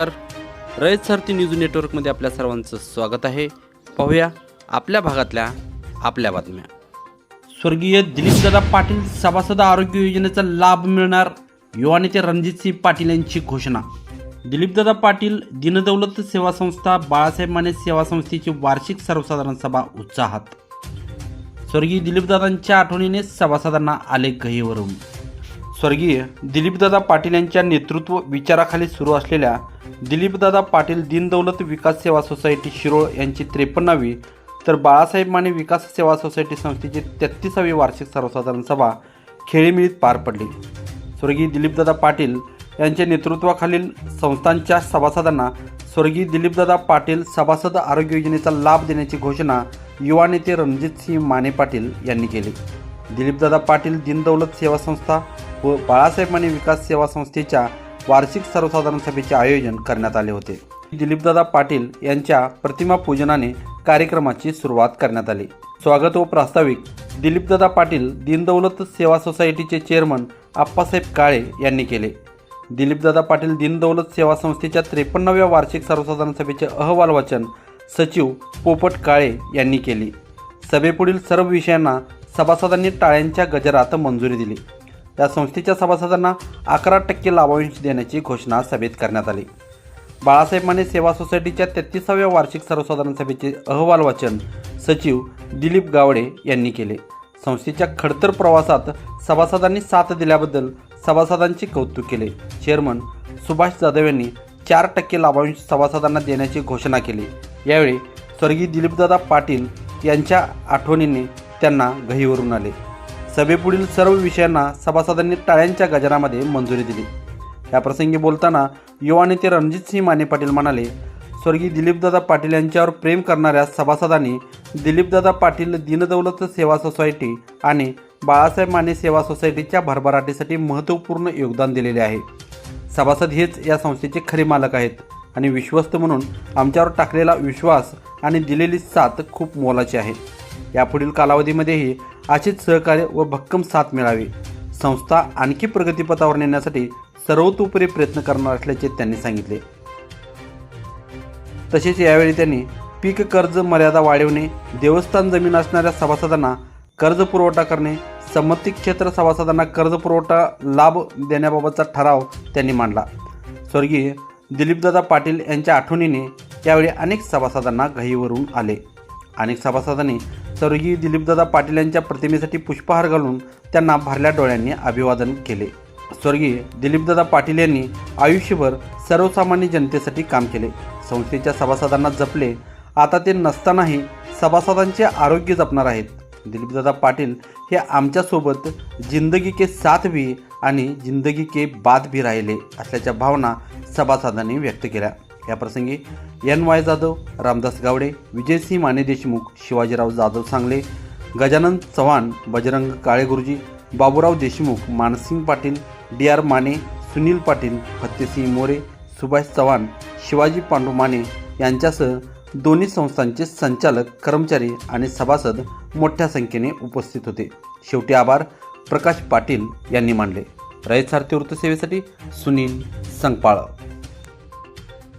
तर रयत सारथी न्यूज नेटवर्कमध्ये आपल्या सर्वांचं स्वागत आहे. पाहूया आपल्या भागातल्या आपल्या बातम्या. स्वर्गीय दिलीपदादा पाटील सभासद आरोग्य योजनेचा लाभ मिळणार युवा नेते रणजितसिंह पाटील यांची घोषणा. दिलीपदादा पाटील दिनदौलत सेवा संस्था बाळासाहेब माने सेवा संस्थेची वार्षिक सर्वसाधारण सभा उत्साहात. स्वर्गीय दिलीपदादांच्या आठवणीने सभासदांना आले गहीवरून. स्वर्गीय दिलीपदादा पाटील यांच्या नेतृत्व विचाराखाली सुरू असलेल्या दिलीपदादा पाटील दीनदौलत विकास सेवा सोसायटी शिरोळ यांची त्रेपन्नावी तर बाळासाहेब माने विकास सेवा सोसायटी संस्थेची तेहतीसावी वार्षिक सर्वसाधारण सभा खेळीमिळीत पार पडली. स्वर्गीय दिलीपदादा पाटील यांच्या नेतृत्वाखालील संस्थांच्या सभासदांना स्वर्गीय दिलीपदादा पाटील सभासद आरोग्य योजनेचा लाभ देण्याची घोषणा युवा नेते रणजितसिंह माने पाटील यांनी केली. दिलीपदादा पाटील दीनदौलत सेवा संस्था व बाळासाहेब माने विकास सेवा संस्थेच्या वार्षिक सर्वसाधारण सभेचे आयोजन करण्यात आले होते. दिलीपदादा पाटील यांच्या प्रतिमा पूजनाने कार्यक्रमाची सुरुवात करण्यात आली. स्वागत व प्रास्ताविक दिलीपदादा पाटील दीनदौलत सेवा सोसायटीचे चेअरमन आप्पासाहेब काळे यांनी केले. दिलीपदादा पाटील दीनदौलत सेवा संस्थेच्या त्रेपन्नाव्या वार्षिक सर्वसाधारण सभेचे अहवाल वाचन सचिव पोपट काळे यांनी केली. सभेपुढील सर्व विषयांना सभासदांनी टाळ्यांच्या गजरात मंजुरी दिली. या संस्थेच्या सभासदांना अकरा टक्के लाभांश देण्याची घोषणा सभेत करण्यात आली. बाळासाहेब माने सेवा सोसायटीच्या तेहतीसाव्या वार्षिक सर्वसाधारण सभेचे अहवाल वाचन सचिव दिलीप गावडे यांनी केले. संस्थेच्या खडतर प्रवासात सभासदांनी साथ दिल्याबद्दल सभासदांचे कौतुक केले. चेअरमन सुभाष जाधव यांनी चार टक्के लाभांश सभासदांना देण्याची घोषणा केली. यावेळी स्वर्गीय दिलीपदादा पाटील यांच्या आठवणीने त्यांना गहीवरून आले. सभेपुढील सर्व विषयांना सभासदांनी टाळ्यांच्या गजरामध्ये मंजुरी दिली. याप्रसंगी बोलताना युवा नेते रणजितसिंह माने पाटील म्हणाले स्वर्गीय दिलीपदादा पाटील यांच्यावर प्रेम करणाऱ्या सभासदांनी दिलीपदादा पाटील दीनदौलत सेवा सोसायटी आणि बाळासाहेब माने सेवा सोसायटीच्या भरभराटीसाठी महत्त्वपूर्ण योगदान दिलेले आहे. सभासद हेच या संस्थेचे खरे मालक आहेत आणि विश्वस्त म्हणून आमच्यावर टाकलेला विश्वास आणि दिलेली साथ खूप मोलाची आहे. यापुढील कालावधीमध्येही असेच सहकार्य व भक्कम साथ मिळावी. संस्था आणखी प्रगतीपथावर नेण्यासाठी सर्वतोपरी प्रयत्न करणार असल्याचे त्यांनी सांगितले. तसेच यावेळी त्यांनी पीक कर्ज मर्यादा वाढवणे देवस्थान जमीन असणाऱ्या सभासदांना कर्ज पुरवठा करणे संमती क्षेत्र सभासदांना कर्ज पुरवठा लाभ देण्याबाबतचा ठराव त्यांनी मांडला. स्वर्गीय दिलीपदादा पाटील यांच्या आठवणीने यावेळी अनेक सभासदांना घाईवरून आले. अनेक सभासदांनी स्वर्गीय दिलीपदादा पाटील यांच्या प्रतिमेसाठी पुष्पहार घालून त्यांना भरल्या डोळ्यांनी अभिवादन केले. स्वर्गीय दिलीपदादा पाटील यांनी आयुष्यभर सर्वसामान्य जनतेसाठी काम केले. संस्थेच्या सभासदांना जपले. आता ते नसतानाही सभासदांचे आरोग्य जपणार आहेत. दिलीपदादा पाटील हे आमच्यासोबत जिंदगी के साथ भी आणि जिंदगी के बाद भी राहिले असल्याच्या भावना सभासदांनी व्यक्त केल्या. याप्रसंगी N Y Jadhav Ramdas Gawade Vijaysinh Mane Deshmukh Shivajirao Jadhav Sangale Gajanan Chavan Bajrang Kaleguruji Baburao Deshmukh Mansing Patil D R Mane Sunil Patil Fattesinh More Subhash Chavan Shivaji Pandu Mane यांच्यासह दोन्ही संस्थांचे संचालक कर्मचारी आणि सभासद मोठ्या संख्येने उपस्थित होते. शेवटी आभार प्रकाश पाटील यांनी मानले. रयत सारथी वृत्तसेवेसाठी सुनील संगपाळ.